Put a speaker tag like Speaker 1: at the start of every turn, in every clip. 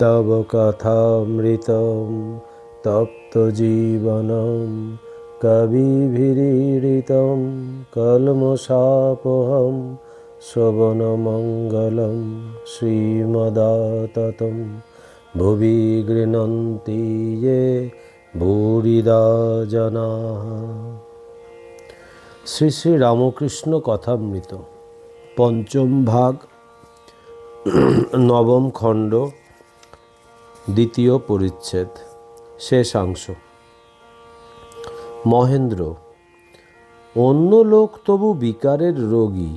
Speaker 1: তব কথামৃতম তপ্তজীবনম কবিভিরীড়িতম কলমশাপহম শোভনমঙ্গলম শ্রীমদাততম ভুবি গৃণন্তি ইয়ে ভূরিদা জনা শ্রী শ্রী রামকৃষ্ণ কথামৃত পঞ্চম ভাগ, নবম খণ্ড, দ্বিতীয় পরিচ্ছেদ, শেষাংশ। মহেন্দ্র, অন্য লোক তবু বিকারের রোগী,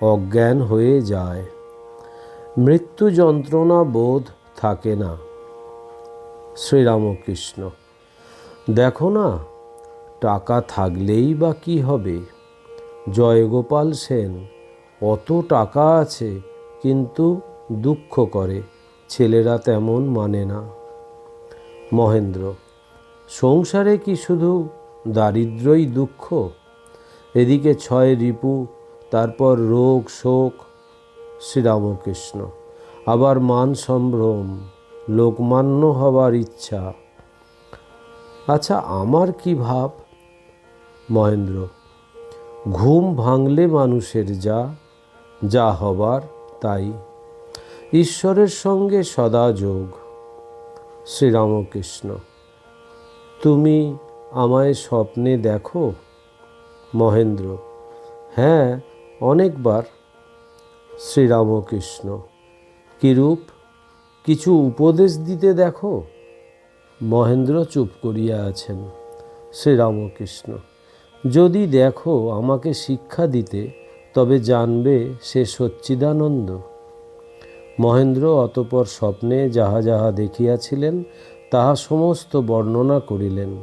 Speaker 1: অজ্ঞান হয়ে যায়। মৃত্যু যন্ত্রণা বোধ থাকে না। শ্রীরামকৃষ্ণ, দেখো না, টাকা থাকলেই বা কি হবে? জয়গোপাল সেন অত টাকা আছে, কিন্তু দুঃখ করে। ছেলেরা তেমন মানে না। মহেন্দ্র, সংসারে কি শুধু দারিদ্রই দুঃখ? এদিকে ছয় রিপু, তারপর রোগ, শোক, শ্রীরামকৃষ্ণ। আবার মান সম্ভ্রম, লোকমান্য হবার ইচ্ছা। আচ্ছা আমার কি ভাব? মহেন্দ্র, ঘুম ভাঙলে মানুষের যা যা হবার তাই। ঈশ্বরের সঙ্গে সদা যোগ। শ্রীরামকৃষ্ণ, তুমি আমায় স্বপ্নে দেখো? মহেন্দ্র হ্যাঁ অনেকবার। শ্রীরামকৃষ্ণ, কিরূপ? কিছু উপদেশ দিতে দেখো? মহেন্দ্র চুপ করিয়া আছেন। শ্রীরামকৃষ্ণ, যদি দেখো আমাকে শিক্ষা দিতে তবে জানবে সে সচ্চিদানন্দ। মহেন্দ্র অতপর স্বপ্নে যাহা যাহা দেখিয়াছিলেন, তাহা সমস্ত বর্ণনা করিলেন।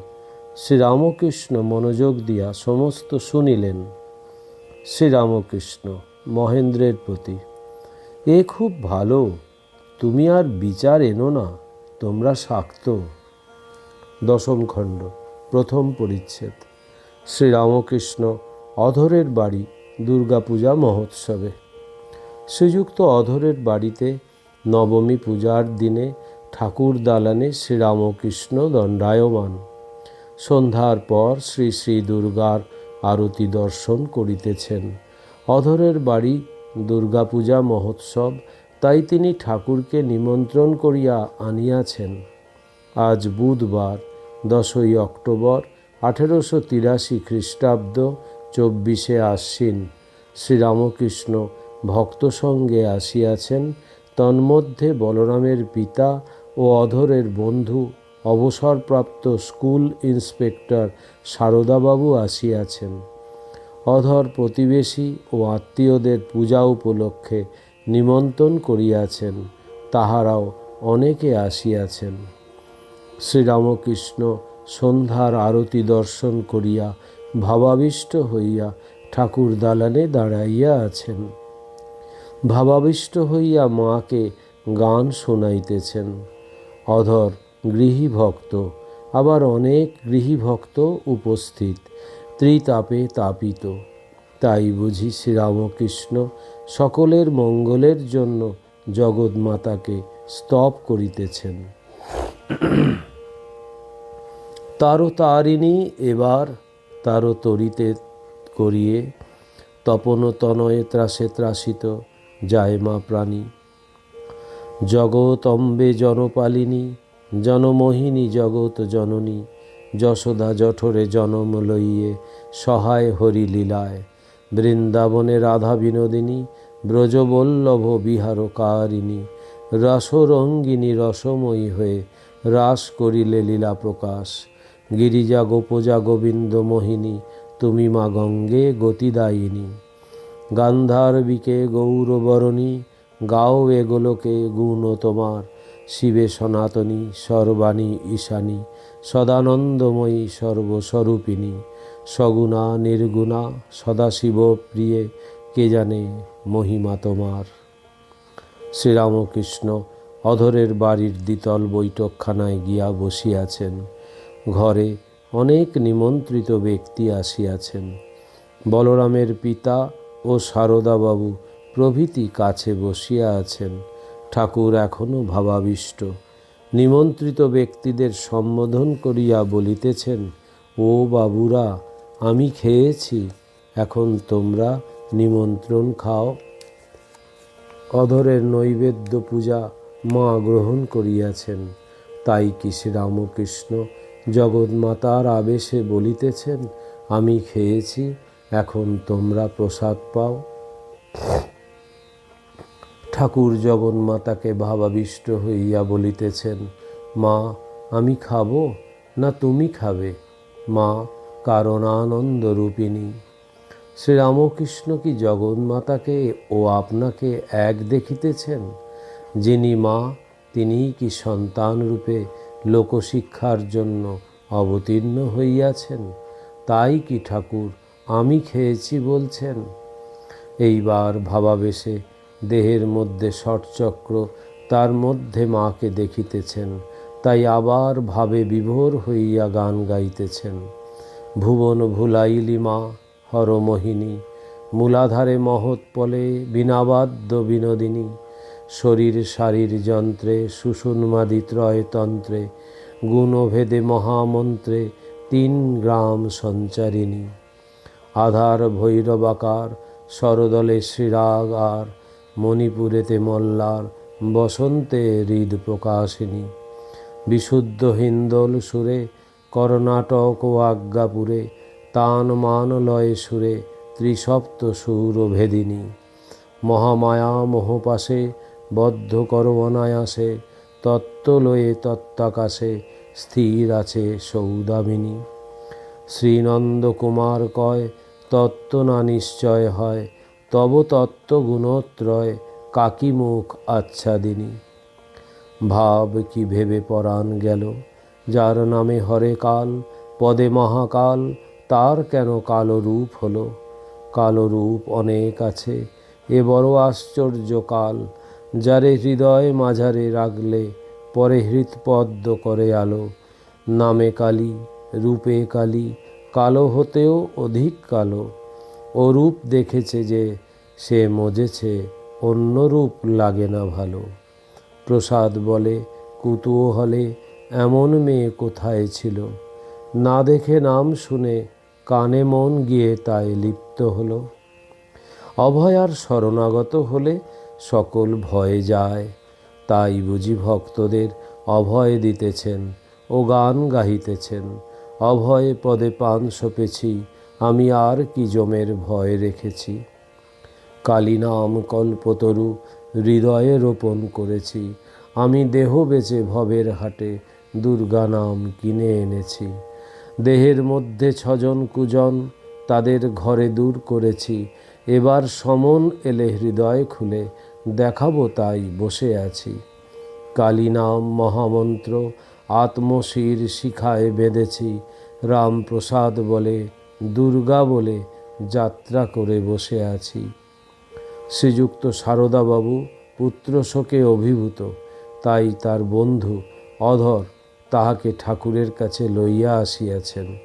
Speaker 1: শ্রীরামকৃষ্ণ মনোযোগ দিয়া সমস্ত শুনিলেন। শ্রীরামকৃষ্ণ, মহেন্দ্রের প্রতি, এ খুব ভালো, তুমি আর বিচার এনো না, তোমরা শাক্ত। দশম খণ্ড, প্রথম পরিচ্ছেদ। শ্রীরামকৃষ্ণ, অধরের বাড়ি দুর্গাপূজা মহোৎসবে। শ্রীযুক্ত অধরের বাড়িতে নবমী পূজার দিনে ঠাকুর দালানে শ্রীরামকৃষ্ণ দণ্ডায়মান। সন্ধ্যার পর শ্রী শ্রী দুর্গার আরতি দর্শন করিতেছেন। অধরের বাড়ি দুর্গাপূজা মহোৎসব তাই তিনি ঠাকুরকে নিমন্ত্রণ করিয়া আনিয়াছেন। আজ বুধবার, দশই অক্টোবর, আঠেরোশো তিরাশি খ্রিস্টাব্দ চব্বিশে আশ্বিন শ্রীরামকৃষ্ণ ভক্ত সঙ্গে আসিয়াছেন, তন্মধ্যে বলরামের পিতা ও অধরের বন্ধু, অবসরপ্রাপ্ত স্কুল ইন্সপেক্টর সারদাবাবু আসিয়াছেন। অধর প্রতিবেশী ও আত্মীয়দের পূজা উপলক্ষে নিমন্ত্রণ করিয়াছেন, তাহারাও অনেকে আসিয়াছেন। শ্রীরামকৃষ্ণ সন্ধ্যার আরতি দর্শন করিয়া ভাবাবিষ্ট হইয়া ঠাকুর দালানে দাঁড়াইয়া আছেন। ভাবাবিষ্ট হইয়া মাকে গান শোনাইতেছেন। অধর গৃহীভক্ত, আবার অনেক গৃহীভক্ত উপস্থিত, ত্রিতাপে তাপিত। তাই বুঝি শ্রীরামকৃষ্ণ সকলের মঙ্গলের জন্য জগৎমাতাকে স্তব করিতেছেন। তারও তারিণী এবার তারও তরিতে করিয়ে তপন তনয়ে ত্রাসে ত্রাসিত যায় মা প্রাণী। জগতম্বে জনপালিনী, জনমোহিনী জগৎ জননী, যশোদা জঠরে জনম লইয়ে সহায় হরি লীলায়। বৃন্দাবনে রাধা বিনোদিনী, ব্রজবল্লভ বিহারকারিণী, রসরঙ্গিনী রসময়ী হয়ে রাস করিলে লীলা প্রকাশ। গিরিজা গোপজা গোবিন্দ মোহিনী, তুমি মা গঙ্গে গতিদায়িনী। গান্ধারবিকে গৌরবরণী, গাও এগুলোকে গুণ তোমার। শিবে সনাতনী, সর্বাণী ঈশানী, সদানন্দময়ী সর্বস্বরূপিণী। সগুণা নির্গুণা, সদাশিব প্রিয়ে, কে জানে মহিমা তোমার। শ্রীরামকৃষ্ণ অধরের বাড়ির দ্বিতল বৈঠকখানায় গিয়া বসিয়াছেন। ঘরে অনেক নিমন্ত্রিত ব্যক্তি আসিয়াছেন। বলরামের পিতা ও সারদাবাবু প্রভৃতি কাছে বসিয়া আছেন। ঠাকুর এখনও ভাবাবিষ্ট। নিমন্ত্রিত ব্যক্তিদের সম্বোধন করিয়া বলিতেছেন, ও বাবুরা, আমি খেয়েছি, এখন তোমরা নিমন্ত্রণ খাও। অধরের নৈবেদ্য পূজা মা গ্রহণ করিয়াছেন। তাই কি শ্রীরামকৃষ্ণ জগৎমাতার আবেশে বলিতেছেন, আমি খেয়েছি, এখন তোমরা প্রসাদ পাও। ঠাকুর জগন্মাতাকে ভাবাবিষ্ট হইয়া বলিতেছেন, মা, আমি খাব না তুমি খাবে? মা কারণানন্দ রূপিণী শ্রীরামকৃষ্ণ কি জগন্মাতাকে ও আপনাকে এক দেখিতেছেন? যিনি মা, তিনিই কি সন্তান রূপে লোকশিক্ষার জন্য অবতীর্ণ হইয়াছেন। তাই কি ঠাকুর আমি খেয়েছি বলছেন। এইবার ভাবাবেশে দেহের মধ্যে ষটচক্র তার মধ্যে মাকে দেখিতেছেন। তাই আবার ভাবে বিভোর হইয়া গান গাইতেছেন। ভুবন ভুলাইলি মা, হরমোহিনী, মূলাধারে মহৎ পলে বিনাবাদ্য বিনোদিনী শরীর শারীর যন্ত্রে সুষুন্মাদি ত্রয়তন্ত্রে গুণভেদে মহামন্ত্রে তিন গ্রাম সঞ্চারিণী। আধার ভৈরবাকার সরদলে শ্রীরাগ আর মণিপুরেতে মল্লার, বসন্তে হৃদ প্রকাশিনী বিশুদ্ধ হিন্দোল সুরে, কর্ণাটক ও আজ্ঞাপুরে তান মান লয়ে সুরে, ত্রিসপ্ত সুর ভেদিনী মহামায়া মোহপাশে বদ্ধ করবনায়াসে তত্ত্ব লয়ে তত্ত্বাকাশে স্থির আছে সৌদামিনী। শ্রীনন্দ কুমার কয় তত্ত্ব না নিশ্চয় হয়, তব তত্ত্ব গুণত্রয় কাকি মুখ আচ্ছাদিনী। ভাব কি ভেবে পরাণ গেল, যার নামে হরে কাল, পদে মহাকাল, তার কেন কালো রূপ হলো? কালো রূপ অনেক আছে, এ বড় আশ্চর্য কাল যারে হৃদয় মাঝারে রাখলে পরে হৃৎপদ্ম করে আলো। নামে কালী, রূপে কালী, কালো হতেও অধিক কালো। ও রূপ দেখেছে যে সে মজেছে, অন্য রূপ লাগে না ভালো। প্রসাদ বলে কুতূহলে এমন মেয়ে কোথায় ছিল? না দেখে নাম শুনে কানে মন গিয়ে তাই লিপ্ত হলো। অভয়ার শরণাগত হলে সকল ভয়ে যায়। তাই বুঝি ভক্তদের অভয় দিতেছেন ও গান গাহিতেছেন। অভয়ে পদে পান সপেছি, আমি আর কি জমের ভয় রেখেছি। কালী নাম কল্পতরু হৃদয়ে রোপণ করেছি, আমি দেহ বেচে ভবের হাটে দুর্গা নাম কিনে এনেছি। দেহের মধ্যে ছজন কুজন, তাদের ঘরে দূর করেছি এবার সমন এলে হৃদয় খুলে, দেখাবো তাই বসে আছি। কালী নাম মহামন্ত্র, আত্মশির শিখায় বেঁধেছি। রামপ্রসাদ বলে, দুর্গা বলে, যাত্রা করে বসে আছি। শ্রীযুক্ত সারদাবাবু, পুত্র শোকে অভিভূত, তাই তার বন্ধু অধর তাহাকে ঠাকুরের কাছে লইয়া আসিয়াছেন।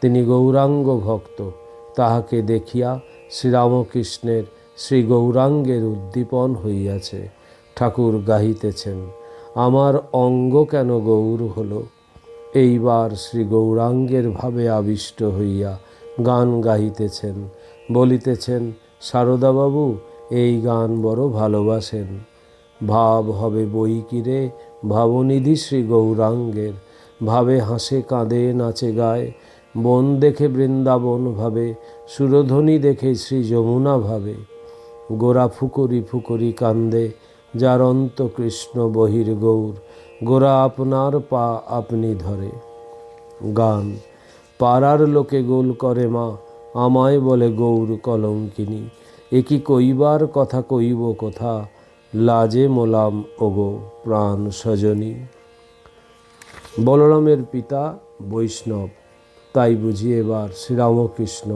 Speaker 1: তিনি গৌরাঙ্গ ভক্ত, তাহাকে দেখিয়া শ্রীরামকৃষ্ণের শ্রী গৌরাঙ্গের উদ্দীপন হইয়াছে। ঠাকুর গাহিতেছেন, আমার অঙ্গ কেন গৌর হলো? এইবার শ্রী গৌরাঙ্গের ভাবে আবিষ্ট হইয়া গান গাহিতেছেন, বলিতেছেন, সারদাবাবু, এই গান বড় ভালোবাসেন। ভাব হবে বই কিরে ভাবনিধি শ্রী গৌরাঙ্গের ভাবে হাসে কাঁদে নাচে গায়। বন দেখে বৃন্দাবন ভাবে, সুরধ্বনি দেখে শ্রী যমুনা ভাবে। গোরা ফুকরি ফুকরি কান্দে, যার অন্ত কৃষ্ণ বহির গৌর, গোরা আপনার পা আপনি ধরে। গান, পাড়ার লোকে গোল করে মা, আমায় বলে গৌর কলঙ্কিনী। এ কি কইবার কথা কইব কথা? লাজে মোলাম ওগো প্রাণ সজনী। বলরামের পিতা বৈষ্ণব। তাই বুঝি এবার শ্রীরামকৃষ্ণ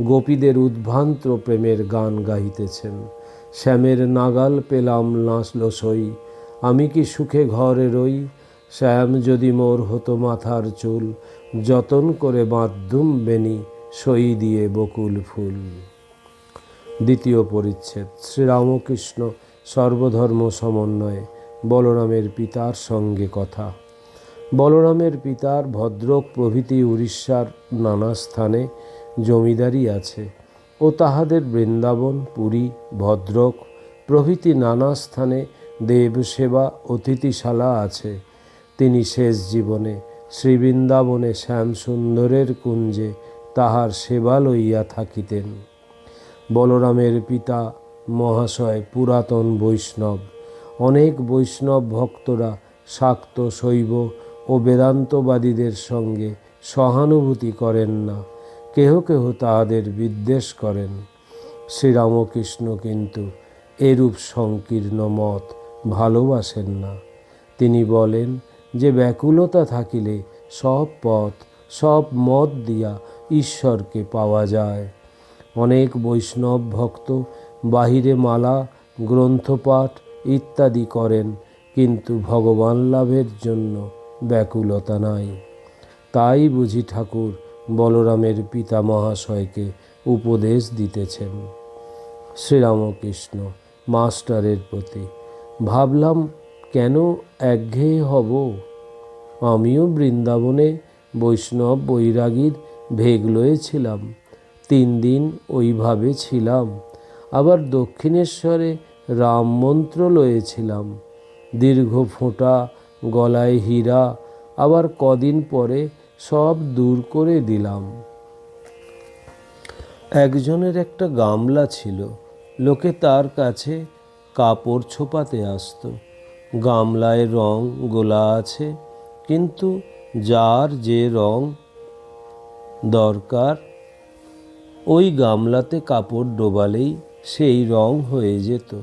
Speaker 1: গোপীদের উদ্ভ্রান্ত প্রেমের গান গাইতেছেন শ্যামের নাগাল পেলাম নাচল সই, আমি কি সুখে ঘরে রই? শ্যাম যদি মোর হতো মাথার চুল, যতন করে বাঁধুম বেনি সই দিয়ে বকুল ফুল। দ্বিতীয় পরিচ্ছেদ, শ্রীরামকৃষ্ণ সর্বধর্ম সমন্বয়ে বলরামের পিতার সঙ্গে কথা। বলরামের পিতার ভদ্রক প্রভৃতি উড়িষ্যার নানা স্থানে জমিদারি আছে ও তাহাদের বৃন্দাবন, পুরী, ভদ্রক প্রভৃতি নানা স্থানে দেবসেবা, অতিথিশালা আছে। তিনি শেষ জীবনে শ্রীবৃন্দাবনে শ্যামসুন্দরের কুঞ্জে তাহার সেবা লইয়া থাকিতেন। বলরামের পিতা মহাশয় পুরাতন বৈষ্ণব। অনেক বৈষ্ণব ভক্তরা শাক্ত শৈব ও বেদান্তবাদীদের সঙ্গে সহানুভূতি করেন না। কেহ কেহ তাহাদের বিদ্বেষ করেন। শ্রীরামকৃষ্ণ কিন্তু এরূপ সংকীর্ণ মত ভালোবাসেন না। তিনি বলেন যে ব্যাকুলতা থাকিলে সব পথ, সব মত দিয়া ঈশ্বরকে পাওয়া যায়। অনেক বৈষ্ণব ভক্ত বাহিরে মালা, গ্রন্থপাঠ ইত্যাদি করেন, কিন্তু ভগবান লাভের জন্য ব্যাকুলতা নাই। তাই বুঝি ঠাকুর বলরামের পিতা মহাশয়কে উপদেশ দিতেছেন। শ্রীরামকৃষ্ণ মাস্টারের প্রতি, ভাবলাম কেন একঘেয়ে হব? আমিও বৃন্দাবনে বৈষ্ণব বৈরাগীর ভেগ লয়েছিলাম, তিন দিন ওইভাবে ছিলাম। আবার দক্ষিণেশ্বরে রাম মন্ত্র লয়েছিলাম, দীর্ঘ ফোঁটা গলায় হীরা, আবার কদিন পরে সব দূর করে দিলাম। একজনের একটা গামলা ছিল, লোকে তার কাছে কাপড় ছোপাতে আসতো। গামলায় রং গোলা আছে, কিন্তু যার যে রং দরকার, ওই গামলাতে কাপড় ডোবালেই সেই রং হয়ে যেত।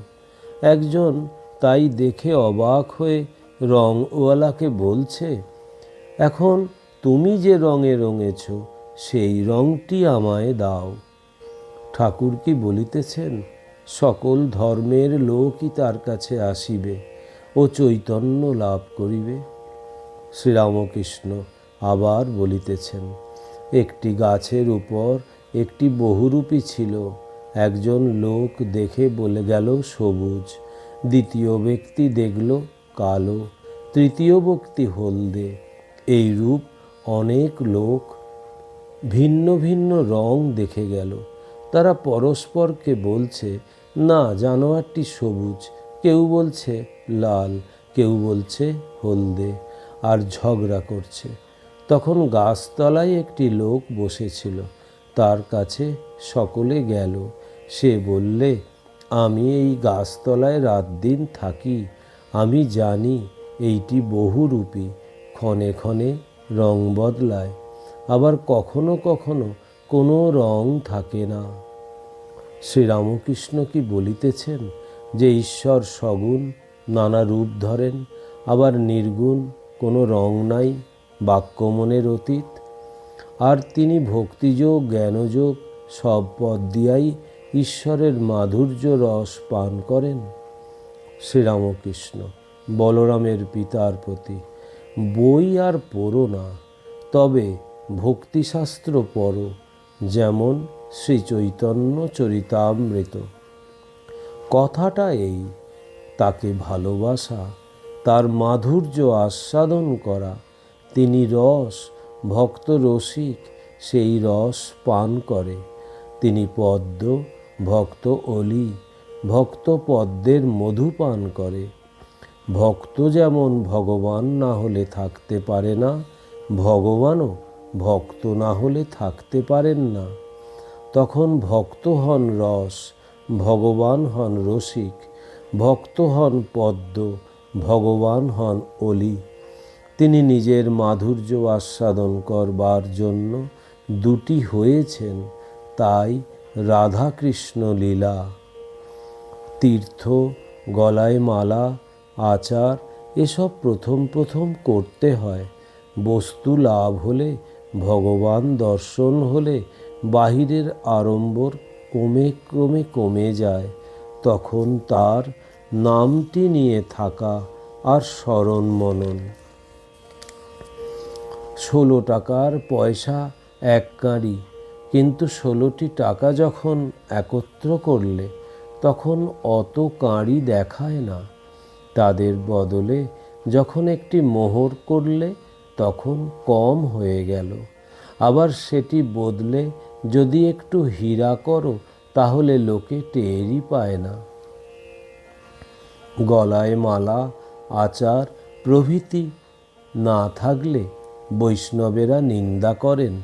Speaker 1: একজন তাই দেখে অবাক হয়ে রংওয়ালাকে বলছে, এখন তুমি যে রঙে রঙেছ, সেই রংটি আমায় দাও। ঠাকুর কি বলিতেছেন, সকল ধর্মের লোকই তার কাছে আসিবে ও চৈতন্য লাভ করিবে। শ্রীরামকৃষ্ণ আবার বলিতেছেন, একটি গাছের উপর একটি বহুরূপী ছিল, একজন লোক দেখে বলে গেল সবুজ, দ্বিতীয় ব্যক্তি দেখল কালো, তৃতীয় ব্যক্তি হলদে। এই রূপ অনেক লোক ভিন্ন ভিন্ন রং দেখে গেল। তারা পরস্পরকে বলছে, না, জানোয়ারটি সবুজ। কেউ বলছে, লাল। কেউ বলছে, হলদে। আর ঝগড়া করছে। তখন গাছতলায় একটি লোক বসেছিল। তার কাছে সকলে গেল। সে বললে, আমি এই গাছতলায় রাত দিন থাকি। আমি জানি এইটি বহুরূপী। ক্ষণে ক্ষণে রং বদলায়। আবার কখনো কখনো কোনো রং থাকে না। শ্রীরামকৃষ্ণ কি বলিতেছেন যে ঈশ্বর সগুণ নানা রূপ ধরেন, আবার নির্গুণ কোনো রং নাই বাক্য মনের অতীত? আর তিনি ভক্তিযোগ, জ্ঞানযোগ সব পদ দিয়াই ঈশ্বরের মাধুর্য রস পান করেন। শ্রীরামকৃষ্ণ, বলরামের পিতার প্রতি। বই আর পড়ো না, তবে ভক্তিশাস্ত্র পড়ো, যেমন শ্রী চৈতন্য চরিতামৃত। কথাটা এই, তাকে ভালোবাসা, তার মাধুর্য আস্বাদন করা, তিনি রস, ভক্ত রসিক, সেই রস পান করে। তিনি পদ্ম, ভক্ত অলি ভক্ত পদ্মের মধু পান করে। ভক্ত যেমন ভগবান না হলে থাকতে পারে না, ভগবানও ভক্ত না হলে থাকতে পারেন না। তখন ভক্ত হন রস, ভগবান হন রসিক, ভক্ত হন পদ্ম, ভগবান হন অলি। তিনি নিজের মাধুর্য আস্বাদন করবার জন্য দুটি হয়েছেন, তাই রাধাকৃষ্ণ লীলা। তীর্থ, গলায় মালা, আচার, এসব প্রথম প্রথম করতে হয়। বস্তু লাভ হলে, ভগবান দর্শন হলে, বাহিরের আড়ম্বর ক্রমে ক্রমে কমে যায়। তখন তার নামটি নিয়ে থাকা আর স্মরণ মনন। ষোলো টাকার পয়সা এক কাঁড়ি, কিন্তু ষোলোটি টাকা যখন একত্র করলে তখন অত কাঁড়ি দেখায় না। তাদের বদলে যখন একটি মোহর করলে তখন কম হয়ে গেল। আবার সেটি বদলে যদি একটু হীরা করো, তাহলে লোকে টেরই পায় না। গলায় মালা, আচার, প্রভৃতি না থাকলে বৈষ্ণবেরা নিন্দা করেন।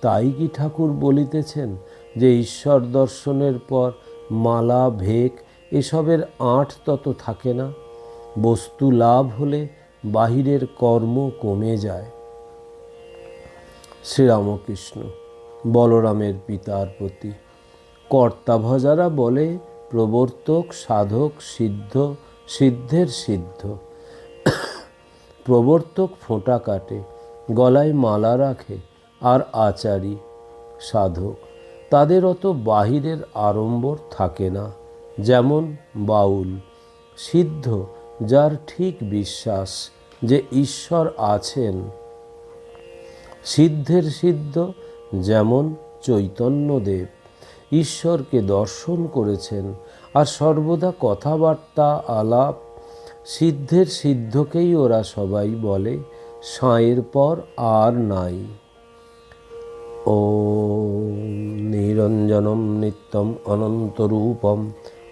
Speaker 1: তাই কি ঠাকুর বলিতেছেন যে ঈশ্বর দর্শনের পর মালা, ভেক, এসবের আঁট তত থাকে না। বস্তু লাভ হলে বাহিরের কর্ম কমে যায়। শ্রীরামকৃষ্ণ, বলরামের পিতার প্রতি। কর্তাভজারা বলে, প্রবর্তক, সাধক, সিদ্ধ, সিদ্ধের সিদ্ধ। প্রবর্তক ফোঁটা কাটে, গলায় মালা রাখে, আর আচারী, সাধক। তাদের অত বাহিরের আড়ম্বর থাকে না, যেমন বাউল। সিদ্ধ, যার ঠিক বিশ্বাস যে ঈশ্বর আছেন। সিদ্ধের সিদ্ধ যেমন চৈতন্যদেব, ঈশ্বরকে দর্শন করেছেন আর সর্বদা কথাবার্তা, আলাপ, সিদ্ধের সিদ্ধকেই ওরা সবাই বলে, সাঁয়ের পর আর নাই। নিরঞ্জনম নিত্যম অনন্তরূপম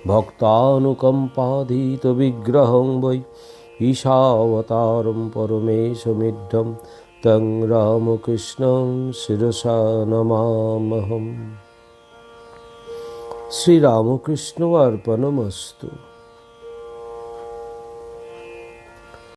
Speaker 1: ভক্তানুকম্পাধীত বিগ্রহং বৈ ঈশাবতারম পরমেশমিঢ্যম তং রামকৃষ্ণং শিরসা নমামহম শ্রীরামকৃষ্ণ অর্পণমস্তু